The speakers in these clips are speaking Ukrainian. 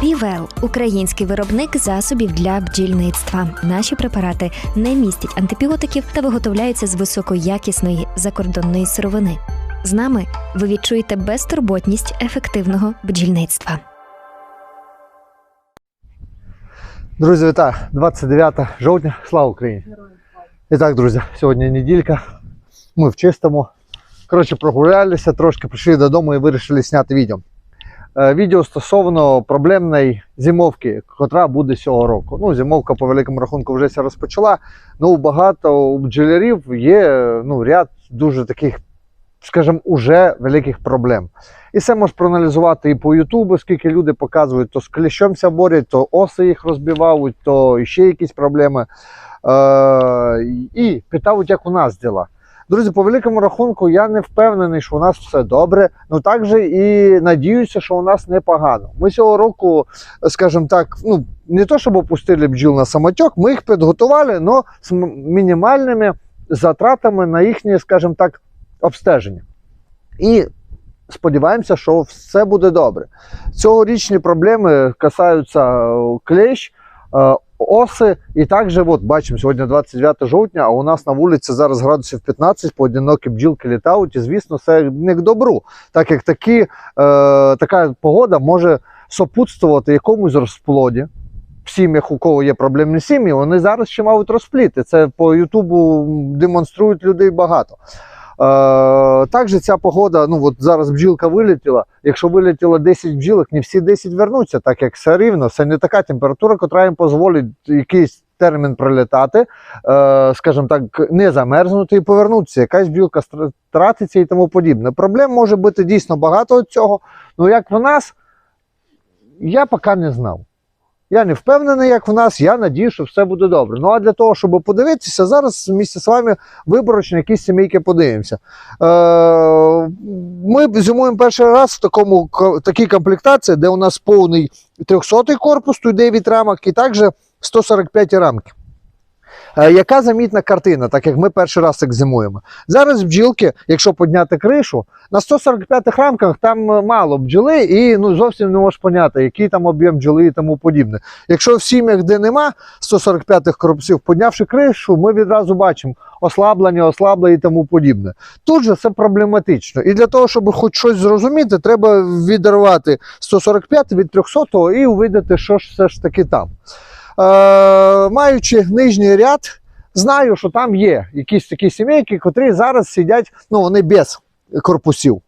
Півел український виробник засобів для бджільництва. Наші препарати не містять антибіотиків та виготовляються з високоякісної закордонної сировини. З нами ви відчуєте безтурботність ефективного бджільництва. Друзі, вітаю! 29 жовтня. Слава Україні! І так, друзі, сьогодні неділька. Ми в чистому. Коротше, прогулялися трошки, прийшли додому і вирішили зняти відео. Е, Відео стосовно проблемної зимовки, котра буде цього року. Ну, зимовка по великому рахунку вже розпочала. Ну, багато у бджолярів є ну, ряд дуже таких, скажімо, уже великих проблем. І це можна проаналізувати і по Ютубу, скільки люди показують, то з кліщомся борють, то оси їх розбивають, то ще якісь проблеми. Е, і питають, як у нас діла. Друзі, по великому рахунку, я не впевнений, що у нас все добре. Ну так же і надіюся, що у нас непогано. Ми цього року, скажімо так, ну не то, щоб опустили бджіл на самотек, ми їх підготували, але з мінімальними затратами на їхнє, скажімо так, обстеження. І сподіваємося, що все буде добре. Цьогорічні проблеми касаються е, клещ, е, оси. І також, от бачимо, сьогодні 29 жовтня, а у нас на вулиці зараз градусів 15, поодинокі бджілки літають, і звісно, це не к добру, так як такі, е, така погода може сопутствувати якомусь розплоді. В сім'ях, у кого є проблемні сім'ї, вони зараз ще мають розпліти. Це по Ютубу демонструють людей багато. Е, також ця погода, ну от зараз бджілка вилетіла. Якщо вилетіло 10 бджілок, не всі 10 вернуться, так як все рівно, це не така температура, яка їм дозволить якийсь термін прилітати, е, скажімо так, не замерзнути і повернутися. Якась бджілка втратиться і тому подібне. Проблем може бути дійсно багато від цього. Ну як в нас, я поки не знав. Я не впевнений, як в нас. Я надію, що все буде добре. Ну а для того, щоб подивитися, зараз місце з вами виборочно якісь сімейки подивимося. Е, ми зимуємо перший раз в такому ко- такій комплектації, де у нас повний 300 корпус, туди від рамок, і також 145 рамки. Е, Яка замітна картина, так як ми перший раз так зимуємо? Зараз бджілки, якщо підняти кришу, на 145 рамках там е, мало бджоли, і ну, зовсім не можеш поняти, який там об'єм бджоли і тому подібне. Якщо в сім'ях, де нема 145 корпусів, піднявши кришу, ми відразу бачимо ослаблення, ослаблення і тому подібне. Тут же це проблематично. І для того, щоб хоч щось зрозуміти, треба відірвати 145 від 300 і увидіти, що ж все ж таки там. Е, маючи нижній ряд, знаю, що там є якісь такі сімейки, котрі зараз сидять, ну вони без корпусів.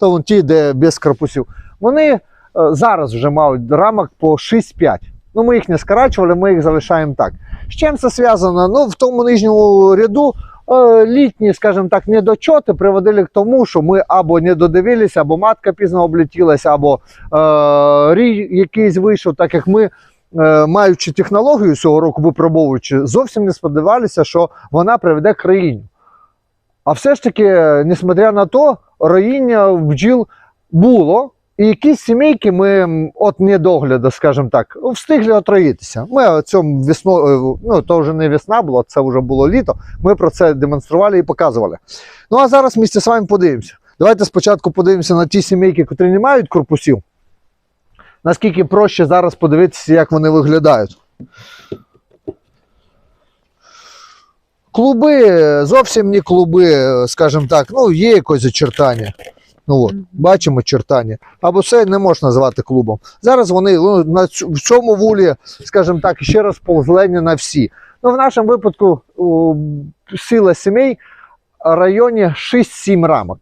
То вон ті, де без корпусів. Вони е, зараз вже мають рамок по 6-5. Ну, ми їх не скорачували, ми їх залишаємо так. З чим це зв'язано? Ну, в тому нижньому ряду е, літні, скажімо так, недочоти приводили к тому, що ми або не додивилися, або матка пізно облетілася, або е, рій якийсь вийшов, так як ми. Е, Маючи технологію цього року випробовуючи, зовсім не сподівалися, що вона приведе к роїнню. А все ж таки, несмотря на то, роїння бджіл було, і якісь сімейки ми от недогляду, скажімо так, встигли отроїтися. Ми цьому весною, ну то вже не весна була, це вже було літо. Ми про це демонстрували і показували. Ну а зараз місце з вами подивимося. Давайте спочатку подивимося на ті сімейки, які не мають корпусів. Наскільки проще зараз подивитися, як вони виглядають. Клуби, зовсім не клуби, скажімо так, ну є якось очертання. Ну от, бачимо очертання. Або це не можна назвати клубом. Зараз вони ну, на цю- в цьому вулі, скажімо так, ще раз повзлені на всі. Ну, в нашому випадку у, сила сімей в районі 6-7 рамок.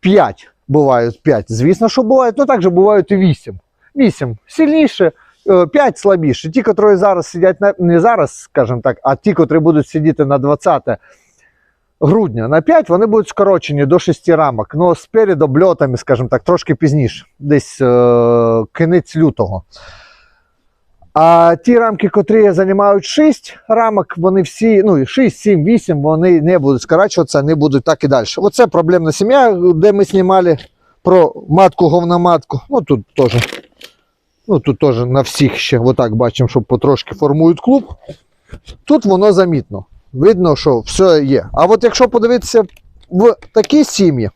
5 бувають 5. Звісно, що бувають, ну також бувають і 8. 8 сильніше, 5 слабіше. Ті, які зараз сидять на не зараз, скажімо так, а ті, які будуть сидіти на 20 грудня на 5, вони будуть скорочені до 6 рамок. Ну, спереду обльотами, скажімо так, трошки пізніше, десь е, кінець лютого. А ті рамки, котрі займають 6 рамок, вони всі, ну 6, 7, 8, вони не будуть скорачуватися, не будуть так і далі. Оце проблемна сім'я, де ми знімали про матку говноматку. Ну тут теж. Ну тут теж на всіх ще отак бачимо, що потрошки формують клуб. Тут воно замітно. Видно, що все є. А от якщо подивитися в такі сім'ї,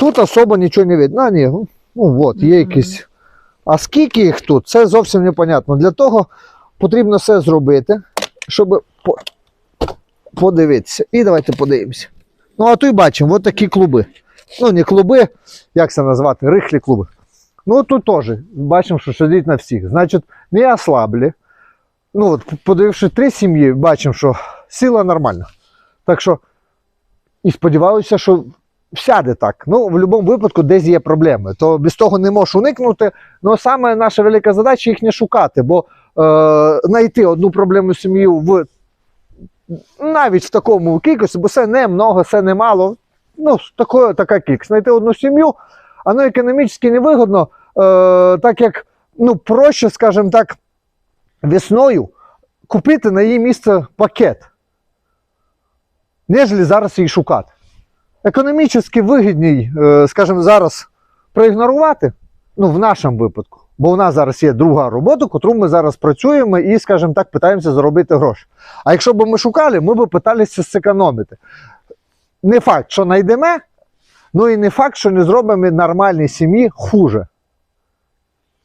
тут особо нічого не видно. А, ні, ну от, є якісь А скільки їх тут, це зовсім непонятно. Для того потрібно все зробити, щоб по- подивитися. І давайте подивимося. Ну, а тут бачимо, от такі клуби. Ну, не клуби, як це назвати, рихлі клуби. Ну, тут теж бачимо, що сидить на всіх. Значить, не ослаблі. Ну, от, подививши три сім'ї, бачимо, що сила нормальна. Так що, і сподіваюся, що сяде так. Ну, в будь-якому випадку десь є проблеми. То без того не можеш уникнути. Ну, саме наша велика задача їх не шукати, бо е, знайти одну проблемну сім'ю в навіть в такому кількості, бо це не много, це не мало. Ну, тако, така кількість. Знайти одну сім'ю, воно економічно невигодно, так як ну, проще, скажімо так, весною купити на її місце пакет, ніж зараз її шукати. Економічно вигідній, е, скажімо, зараз проігнорувати, ну, в нашому випадку. Бо у нас зараз є друга робота, яку ми зараз працюємо і, скажімо так, питаємося заробити гроші. А якщо б ми шукали, ми б питалися зекономити. Не факт, що знайдемо, ну і не факт, що не зробимо нормальній сім'ї хуже.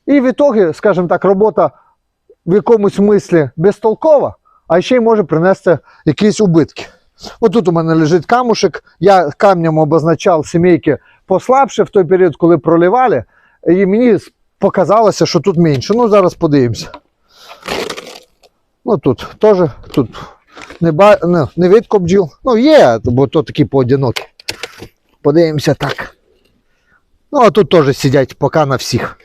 І в ітогі, скажімо так, робота в якомусь смислі безтолкова, а ще й може принести якісь убитки. От тут у мене лежить камушек. Я камнем обозначав сімейки послабше в той період, коли проливали, і мені показалося, що тут менше. Ну, зараз подивимося. Ну тут теж тут не, ба... не, не видко бджіл. Ну, є, бо то такі поодинокі. Подивимося так. Ну, а тут теж сидять поки на всіх.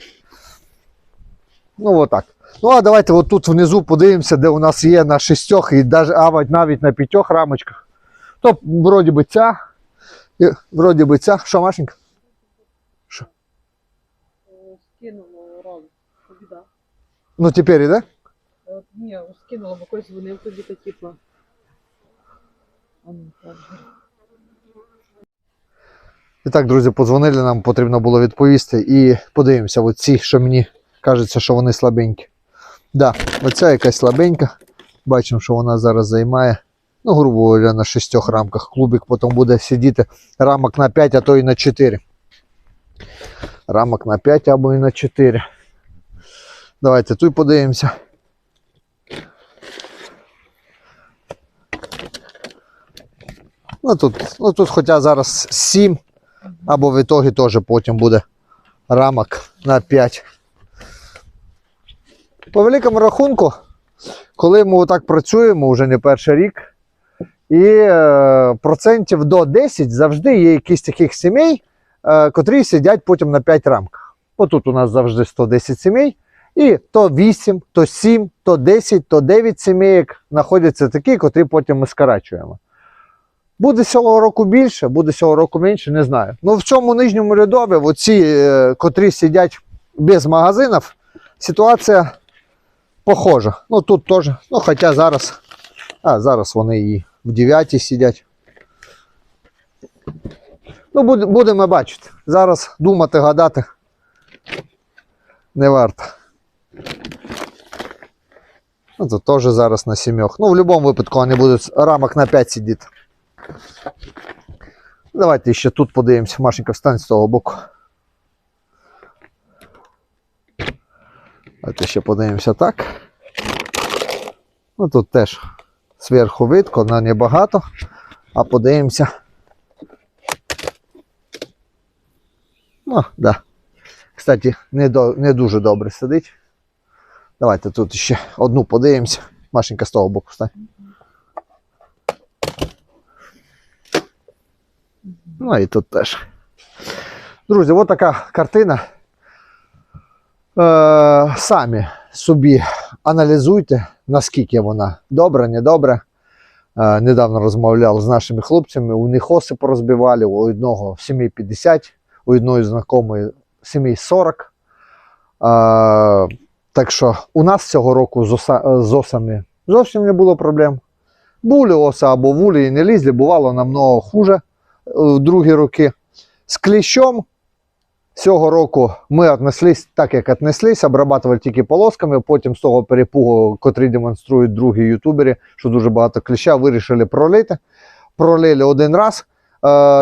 Ну, отак. Ну, а давайте от тут внизу подивимося, де у нас є на шістьох і даже, а навіть на п'ятьох рамочках. То вроді би ця. І, вроді би ця. Що, Машенька? Скинуло раз, що біда. Ну тепер іде? Е, ні, скинула, бо когось дзвонив тобі та типа. А ну, так. І так, друзі, подзвонили, нам потрібно було відповісти. І подивимося, от ці, що мені кажеться, що вони слабенькі. Да, оця якась слабенька. Бачимо, що вона зараз займає. Ну, грубо говоря, на шістьох рамках. Клубик потім буде сидіти рамок на 5, а то і на 4. Рамок на 5 або і на 4. Давайте тут подивимося. Ну тут, ну тут хоча зараз 7, або в ітогі теж потім буде рамок на 5. По великому рахунку, коли ми отак працюємо вже не перший рік, і е, процентів до 10 завжди є якісь таких сімей, е, котрі сидять потім на 5 рамках. Отут у нас завжди 110 сімей, і то 8, то 7, то 10, то 9 сімейок знаходяться такі, котрі потім ми скорачуємо. Буде цього року більше, буде цього року менше, не знаю. Ну в цьому нижньому рядові, оці, е, котрі сидять без магазинів, ситуація похожа. Ну тут теж, ну хоча зараз, а зараз вони і в 9 сидять. Ну, буде- будемо бачити. Зараз думати, гадати не варто. Ну, тут теж зараз на сімьох. Ну, в будь-якому випадку вони будуть рамок на 5 сидіти. Давайте ще тут подивимося. Машенька, встань з того боку. Давайте ще подивимося так. Ну тут теж зверху видко, але небагато. А подивимося. Ну, да. Кстати, не, до, не дуже добре сидить. Давайте тут ще одну подивимося. Машенька з того боку встань. Ну і тут теж. Друзі, от така картина. Е, самі собі аналізуйте, наскільки вона добра, недобра. Е, недавно розмовляв з нашими хлопцями, у них оси порозбивали, у одного сімей 50, у одної знайомої сімей 40. Е, так що у нас цього року з, оса, з осами зовсім не було проблем. Були оси або вулі і не лізли, бувало намного хуже е, в другі роки. З кліщом цього року ми віднеслись так, як віднеслись, обрабатували тільки полосками. Потім з того перепугу, котрий демонструють другі ютубери, що дуже багато кліща, вирішили пролити. Пролили один раз.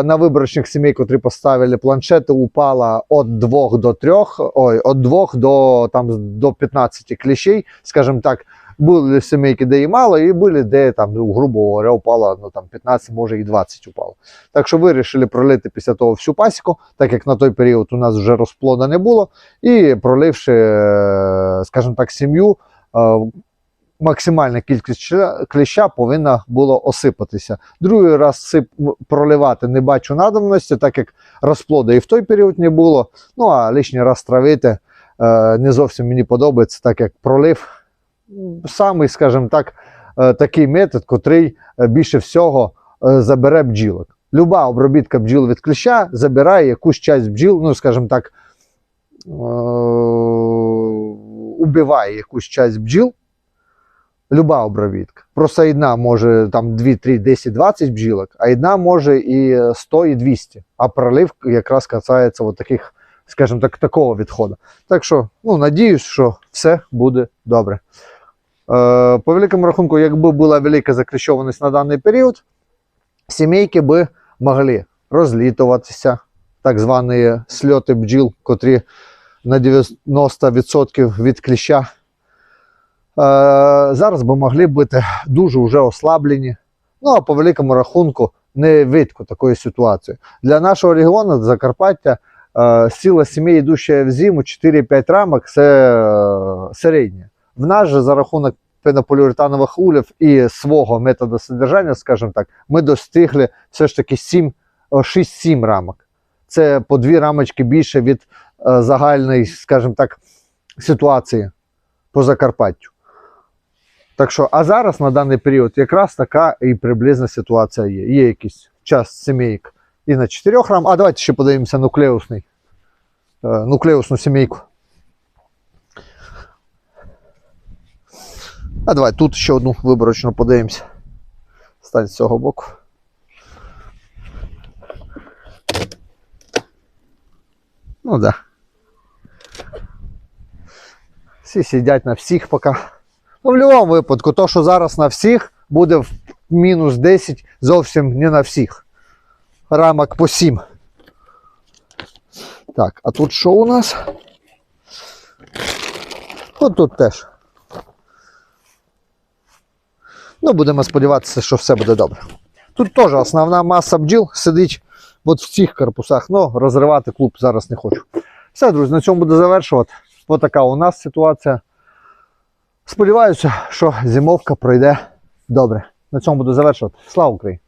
на виборочних сімей, котрі поставили планшети, упала від 2 до 3, ой, від 2 до, там, до 15 кліщей, скажімо так. Були сімейки, де і мало, і були, де там, ну, грубо говоря, упало ну, там, 15, може і 20 упало. Так що вирішили пролити після того всю пасіку, так як на той період у нас вже розплода не було, і проливши, е, скажімо так, сім'ю, е, максимальна кількість кліща повинна було осипатися. Другий раз сип проливати не бачу надобності, так як розплоду і в той період не було. Ну а лишній раз травити е, не зовсім мені подобається, так як пролив самий, скажімо так, е, такий метод, котрий е, більше всього е, забере бджілок. Люба обробітка бджіл від кліща забирає якусь часть бджіл, ну, скажімо так, убиває якусь часть бджіл. Люба обробітка. Просто одна може там 2, 3, 10, 20 бджілок, а одна може і 100, і 200. А пролив якраз касається от таких, скажімо так, такого відходу. Так що, ну, надіюсь, що все буде добре. Е, по великому рахунку, якби була велика закрещованість на даний період, сімейки би могли розлітуватися, так звані сльоти бджіл, котрі на 90% від кліща. Е, зараз би могли бути дуже вже ослаблені. Ну а по великому рахунку не видко такої ситуації. Для нашого регіону Закарпаття е, сила сімей, йдуща в зиму, 4-5 рамок це середнє. В нас же за рахунок пенополіуретанових улів і свого методу содержання, скажімо так, ми достигли все ж таки 6-7 рамок. Це по дві рамочки більше від е, загальної, скажімо так, ситуації по Закарпаттю. Так що, а зараз на даний період якраз така і приблизна ситуація є. Є якийсь час сімейок і на 4 рам. А давайте ще подивимося нуклеусний, е, нуклеусну сімейку. А давай тут ще одну виборочно подивимося. Стань з цього боку. Ну да. Всі сидять на всіх поки. Ну, в будь-якому випадку, то, що зараз на всіх, буде в мінус 10 зовсім не на всіх. Рамок по 7. Так, а тут що у нас? От тут теж. Ну, будемо сподіватися, що все буде добре. Тут теж основна маса бджіл сидить от в цих корпусах, але розривати клуб зараз не хочу. Все, друзі, на цьому буду завершувати. Ось така у нас ситуація. Сподіваюся, що зимовка пройде добре. На цьому буду завершувати. Слава Україні!